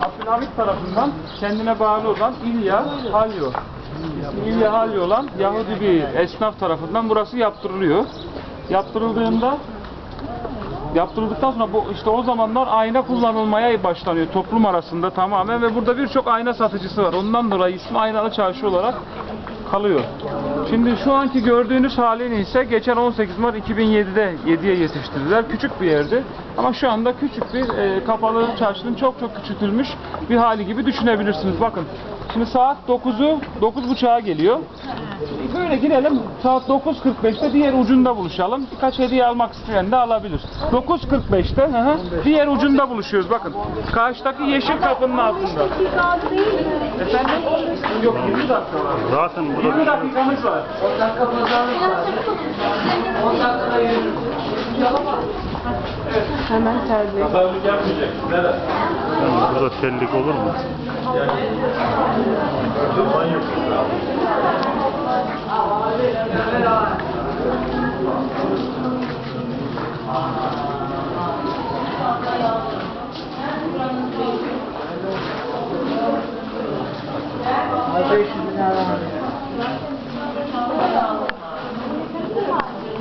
Abdülhamit tarafından kendine bağlı olan İlya Halyo. İlya Halyo olan Yahudi bir esnaf tarafından burası yaptırılıyor. Yaptırıldığında yaptırıldıktan sonra bu işte o zamanlar ayna kullanılmaya başlanıyor toplum arasında tamamen ve burada birçok ayna satıcısı var. Ondan dolayı ismi aynalı çarşı olarak kalıyor. Şimdi şu anki gördüğünüz halini ise geçen 18 Mart 2007'de 7'ye yetiştirdiler. Küçük bir yerdi. Ama şu anda küçük bir e, kapalı çarşının çok çok küçültülmüş bir hali gibi düşünebilirsiniz. Bakın şimdi saat 9'u 9.30'a geliyor. Böyle girelim saat 9.45'te diğer ucunda buluşalım. Birkaç hediye almak isteyen de alabilir. 9.45'te hı hı, diğer ucunda buluşuyoruz bakın. Karşıdaki yeşil kapının altında. Efendim? Yok 20 dakika var. Zaten 20 burada dakikamız var. Hemen terlik. Pazarlık yapmayacak. Neden? burada tellik olur mu? Abi versus another one.